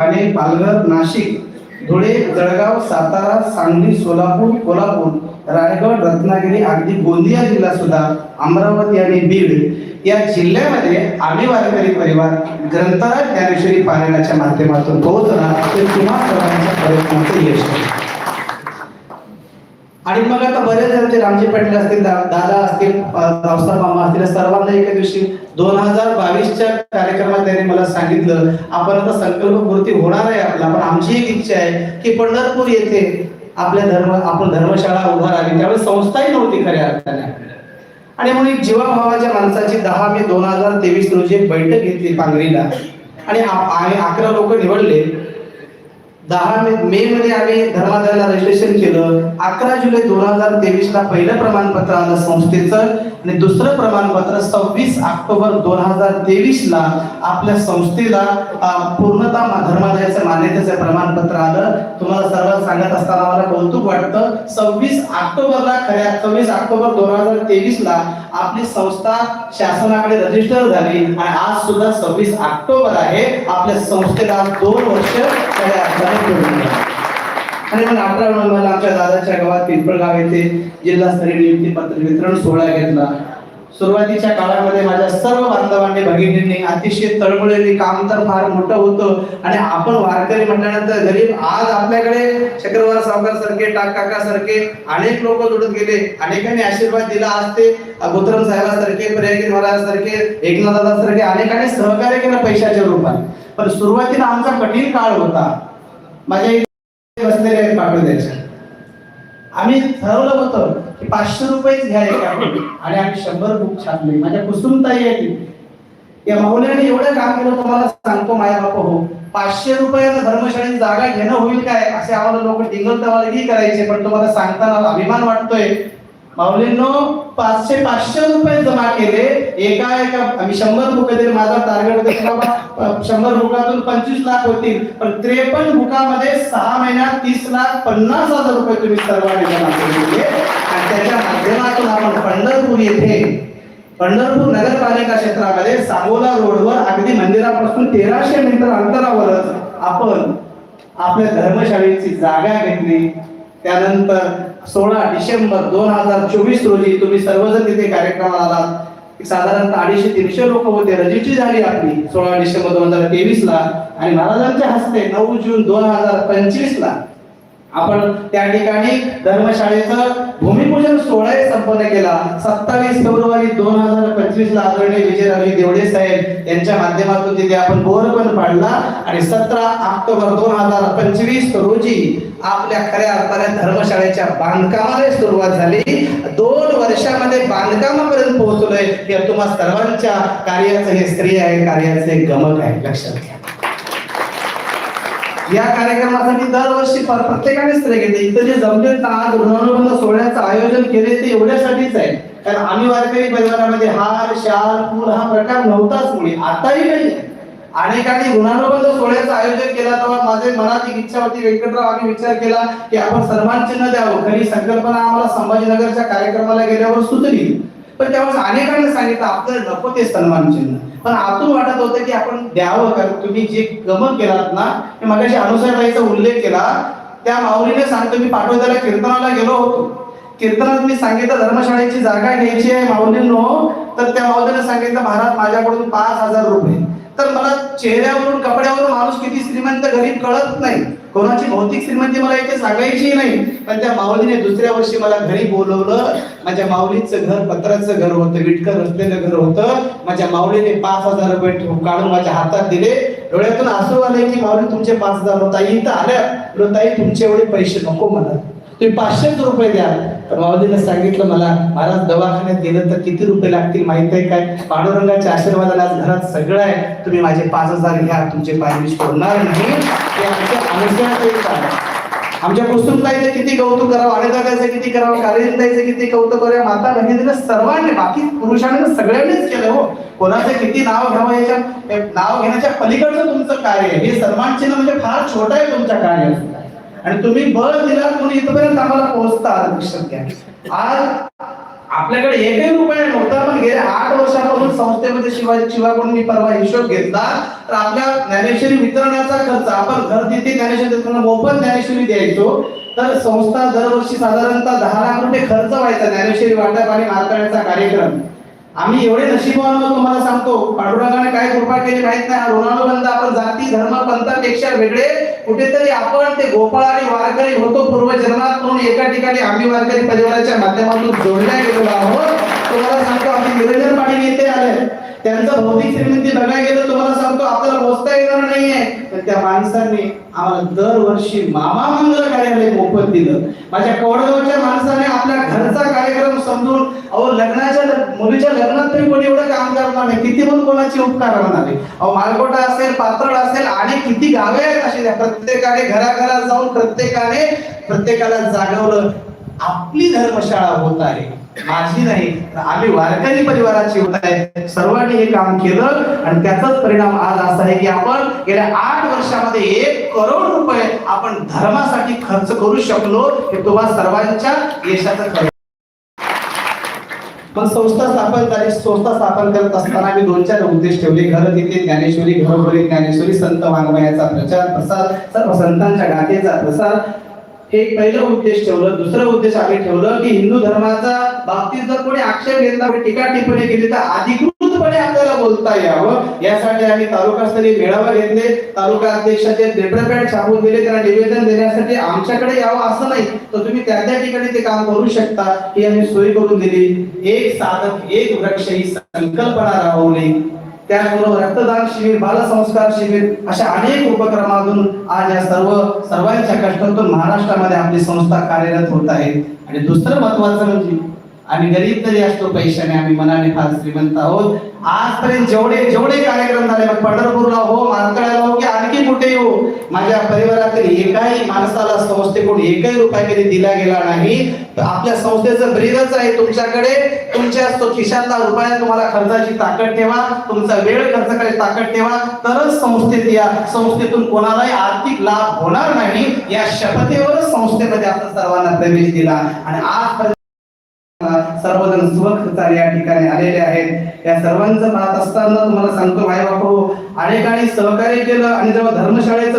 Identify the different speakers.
Speaker 1: ठाणे पालघर नाशिक धुळे जळगाव सातारा सांगली सोलापूर कोल्हापूर रायगड रत्नागिरी अगदी गोंदिया जिल्हा सुद्धा अमरावती आणि बीड या जिल्ह्यामध्ये आम्ही वारकरी परिवार ग्रंथालय ज्ञानेश्वरी पारायणाच्या माध्यमातून पोहोचणार ते तुम्हा सर्वांच्या प्रयत्नाचं यश आहे. आणि मग आता बरेच जण ते रामजी पाटील असतील दादा असतील रावसाहेब मामा असतील सर्वांना एका दिवशी दोन हजार बावीसच्या कार्यक्रमात त्यांनी मला सांगितलं आपण आता संकल्पपूर्ती होणार आहे आपला पण आमची एक इच्छा आहे की पंढरपूर येथे आपल्या धर्म आपण धर्मशाळा उभारावी त्यावेळेस संस्थाही नव्हती खऱ्या अर्थाने आणि म्हणून जीवाभावाच्या माणसाची दहा मे दोन हजार तेवीस रोजी एक बैठक घेतली पांगरीला आणि आणि अकरा लोक निवडले. दहा मे मध्ये आम्ही धर्मादायला रजिस्ट्रेशन केलं. अकरा जुलै दोन हजार तेवीस ला पहिलं प्रमाणपत्र आलं संस्थेचं. आणि दुसरं प्रमाणपत्र सव्वीस ऑक्टोबर दोन हजार तेवीस ला आपल्या संस्थेला पूर्णतः धर्मादायाचं मान्यतेचं प्रमाणपत्र आलं. तुम्हाला सर्वांना सांगत असताना मला कौतुक वाटतं. सव्वीस ऑक्टोबरला खऱ्या सव्वीस ऑक्टोबर दोन हजार तेवीस ला आपली संस्था शासनाकडे रजिस्टर झाली. आणि आज सुद्धा सव्वीस ऑक्टोबर आहे. आपल्या संस्थेला दोन वर्ष खऱ्या आणि मग अठरा नोव्हेंबरला आमच्या दादाच्या गावात पिंपळगाव येथे जिल्हास्तरीय नियुक्ती पत्र वितरण सोहळा घेतला. सुरुवातीच्या काळामध्ये माझ्या सर्व बांधवांनी भगिनींनी अतिशय तळमळलेली काम तर फार मोठं होतं आणि आपण वारकरी म्हटल्यानंतर गरीब आज आपल्याकडे चक्रवार सावकार सारखे टाक काका सारखे अनेक लोक जोडत गेले. अनेकांनी आशीर्वाद दिला आज ते गोत्रम साहेबासारखे प्रयागी महाराज सारखे एकनाथ दादा सारखे अनेकांनी सहकार्य केलं पैशाच्या रूपात. पण सुरुवातीला आमचा कठीण काळ होता. माझ्या इथे बसलेले आहेत पाटोद्याच्या आम्ही ठरवलं होतं की पाचशे रुपयेच घ्यायचे आणि आम्ही शंभर बुक छापले. माझ्या कुसुमताई आहे या माऊल्याने एवढं काम केलं तुम्हाला सांगतो माया बाप हो. पाचशे रुपयाला धर्मशाळेत जागा घेणं होईल काय? असे आम्हाला लोक टिंगल तवालगी करायचे पण तुम्हाला सांगताना अभिमान वाटतोय. माऊलींनो पाचशे पाचशे रुपये जमा केले. एका एका आम्ही शंभर बुक तरी माझा टार्गेट बाबा शंभर बुकातून पंचवीस लाख होतील. पण त्रेपन्न बुकामध्ये सहा महिन्यात तीस लाख पन्नास हजार रुपये तुम्ही सर्वांनी जमा केले आणि त्याच्या माध्यमातून आपण पंढरपूर येथे पंढरपूर नगरपालिका क्षेत्रामध्ये सांगोला रोडवर अगदी मंदिरापासून तेराशे मीटर अंतरावरच आपण आपल्या धर्मशाळेची जागा घेतली. त्यानंतर सोळा डिसेंबर दोन हजार चोवीस रोजी तुम्ही सर्वजण तिथे कार्यक्रमाला आलात. साधारणतः अडीचशे तीनशे लोक होते. रजिस्ट्री झाली आपली सोळा डिसेंबर दोन हजार तेवीस ला आणि महाराजांच्या हस्ते नऊ जून दोन हजार पंचवीस ला आपण त्या ठिकाणी धर्मशाळेचं भूमिपूजन सोहळा संपन्न केला. सत्तावीस फेब्रुवारी दोन हजार पंचवीस ला आदरणीय विजयरावजी देवडे साहेब यांच्या माध्यमातून तिथे आपण बोर पण पाडला आणि सतरा ऑक्टोबर दोन हजार पंचवीस रोजी आपल्या खऱ्या अर्थाने धर्मशाळेच्या बांधकामाला सुरुवात झाली. दोन वर्षामध्ये बांधकामापर्यंत पोहोचलोय. हे तुम्हा सर्वांच्या कार्याचं हे स्त्री आहे कार्याचे गमक आहे. लक्षात घ्या. या कार्यक्रमासाठी दरवर्षी प्रत्येकाने श्रेय घेते इथं जे जमले आज ऋणानुबंध सोहळ्याचं आयोजन केले ते एवढ्यासाठीच आहे. कारण आम्ही वारकरी परिवारामध्ये हार शाल फूल हा प्रकार नव्हताच मुळी आताही नाही अनेकांनी ऋणानुबंध सोहळ्याचं आयोजन केला. तेव्हा माझे मनात एक इच्छा होती व्यंकटराव आम्ही विचार केला की आपण सन्मान चिन्ह द्यावं. खरी संकल्पना आम्हाला संभाजीनगरच्या कार्यक्रमाला गेल्यावर सुचली. पण त्यावेळेस अनेकांनी सांगितलं आपल्याला नको ते सन्मान चिन्ह. पण आतून वाटत होतं की आपण द्यावं कारण तुम्ही जे गमन केलात ना मी मगाशी अनुसारबाईचा उल्लेख केला त्या माऊलीने सांगतो मी पाठवताना कीर्तनाला गेलो होतो. कीर्तनात मी सांगितलं धर्मशाळेची जागा घ्यायची आहे माऊलींनो. तर त्या माऊलीने सांगितलं महाराज माझ्याकडून पाच हजार रुपये. तर मला चेहऱ्यावरून कपड्यावरून माणूस किती श्रीमंत गरीब कळत नाही. कोणाची भौतिक श्रीमंती म्हणजे मला इथे सांगायची नाही. पण त्या माऊलीने दुसऱ्या वर्षी मला घरी बोलवलं. माझ्या माऊलीचं घर पत्राचं घर होतं विटकर असलेलं घर होतं. माझ्या माऊलीने पाच हजार रुपये काढून माझ्या हातात दिले. डोळ्यातून आसू आले की माऊली तुमचे पाच हजार होता इथं आल्या. ताई तुमचे एवढे पैसे नको मला. तुम्ही पाचशेच रुपये द्या तर माऊलीने सांगितलं मला महाराज दवाखान्यात गेलं तर किती रुपये लागतील माहीत आहे काय? पांडुरंगाच्या आशीर्वादाला आज घरात सगळं आहे. तुम्ही माझे पाच हजार घ्या तुमचे पाय सोडणार नाही. ते आमच्या अनुसरणाचं आमच्या कुसुमताईचं किती कौतुक करावं अनिताचं किती करावं कालिंदाईचं किती कौतुक करावं माता बहिणीने सर्वांनी बाकी पुरुषांनी सगळ्यांनीच केलं हो. कोणाचं किती नाव घ्यावं याच्या नाव घेण्याच्या पलीकडचं तुमचं कार्य हे सर्वांचे ना म्हणजे फार छोटं आहे तुमच्या कार्याचं आणि तुम्ही बळ दिला कोणी इथपर्यंत आम्हाला पोहोचता लक्षात घ्या. आज आपल्याकडे एकही रुपया नव्हता पण गेल्या आठ वर्षापासून संस्थेमध्ये शिवाय शिवाकडून मी परवा हिशोब घेतला. तर आपल्या ज्ञानेश्वरी वितरणाचा खर्च आपण घर तिथे ज्ञानेश्वरी देताना मोफत ज्ञानेश्वरी द्यायचो. तर संस्था दरवर्षी साधारणतः दहा लाख रुपये खर्च व्हायचा ज्ञानेश्वरी वाटप आणि मारताळ्याचा कार्यक्रम. आम्ही एवढे नशिबवान तुम्हाला सांगतो. पांडुरंगाने काय कृपा केली माहीत नाही. हा ऋणानुबंध आपण जाती धर्म पंथापेक्षा वेगळे कुठेतरी आपण ते गोपाळ आणि वारकरी होतो पूर्वजन्मात म्हणून एका ठिकाणी आम्ही वारकरी परिवाराच्या माध्यमातून जोडल्या गेलेलो आहोत. तुम्हाला सांगतो आम्ही निरंजन पाटील येथे आले त्यांचं भौतिक श्रीमंती बघायला गेलं तुम्हाला सांगतो आपल्याला मोजता येणार नाहीये. पण त्या माणसांनी आम्हाला दरवर्षी मामा मंगल कार्यालय मोफत दिलं. माझ्या कोडगावच्या माणसाने आपल्या घरचा कार्यक्रम समजून अहो लग्नाच्या मुलीच्या लग्नात तरी कोणी एवढं काम करणार नाही किती पण कोणाची उपकार होणार आहे अहो मालकोटा असेल पात्रळ असेल आणि किती गावे आहेत अशी त्या प्रत्येकाने घराघरात जाऊन प्रत्येकाने प्रत्येकाला जागवलं. आपली धर्मशाळा होत आहे. माझी नाही तर आम्ही वारकरी परिवाराची होत आहे सर्वांनी हे काम केलं आणि त्याचाच परिणाम आज असा आहे की आपण गेल्या आठ वर्षामध्ये एक करोड रुपये आपण धर्मासाठी खर्च करू शकलो हे तुम्हा सर्वांच्या यशाचं खरं पण संस्था स्थापन झाली संस्था स्थापन करत असताना आम्ही दोन चार उद्देश ठेवले. घर तिथे ज्ञानेश्वरी घरोघरी ज्ञानेश्वरी संत वाङ्मयाचा प्रचार प्रसार सर्व संतांच्या गाथेचा प्रसार. हे पहिलं उद्देश ठेवलं दुसरं उद्देश आम्ही ठेवलं की हिंदू धर्माचा बाबतीत जर कोणी आक्षेप घेतला टीका टिप्पणी केली तर अधिकृतपणे आपल्याला बोलता यावं. यासाठी आम्ही तालुकास्तरीय मेळावा घेतले. तालुका अध्यक्षाचे लेटरपॅड छापून दिले त्यांना निवेदन देण्यासाठी आमच्याकडे यावं असं नाही तर तुम्ही त्या त्या ठिकाणी ते काम करू शकता ही आम्ही सोय करून दिली. एक साधक एक वृक्ष ही संकल्पना राबवली त्याचबरोबर रक्तदान शिबिर बालसंस्कार शिबिर अशा अनेक उपक्रमातून आज या सर्व सर्वांच्या कष्टातून महाराष्ट्रामध्ये आपली संस्था कार्यरत होत आहे. आणि दुसरं महत्वाचं म्हणजे आम्ही गरीब तरी असतो पैशाने आम्ही मनाने फार श्रीमंत आहोत. आजपर्यंत जेवढे जेवढे कार्यक्रम झाले मग पंढरपूरला हो मारतळ्याला हो की आणखी कुठे हो माझ्या परिवारातील एकाही माणसाला संस्थेकडून एकही रुपया कधी दिला गेला नाही. आपल्या संस्थेचं ब्रीदच आहे तुमच्याकडे. तुमच्या तो खिशातला रुपया तुम्हाला खर्चाची ताकद ठेवा. तुमचा वेळ खर्च करायची ताकद ठेवा. तरच संस्थेत या संस्थेतून कोणालाही आर्थिक लाभ होणार नाही. या शपथेवरच संस्थेमध्ये आपण सर्वांना प्रवेश दिला. आणि आज सर्वजण स्वखर्चाने या ठिकाणी आलेले आहेत. या सर्वांचं पाहत असताना तुम्हाला सांगतो भाई बापू हो, अनेकांनी सहकार्य केलं आणि जेव्हा धर्मशाळेचं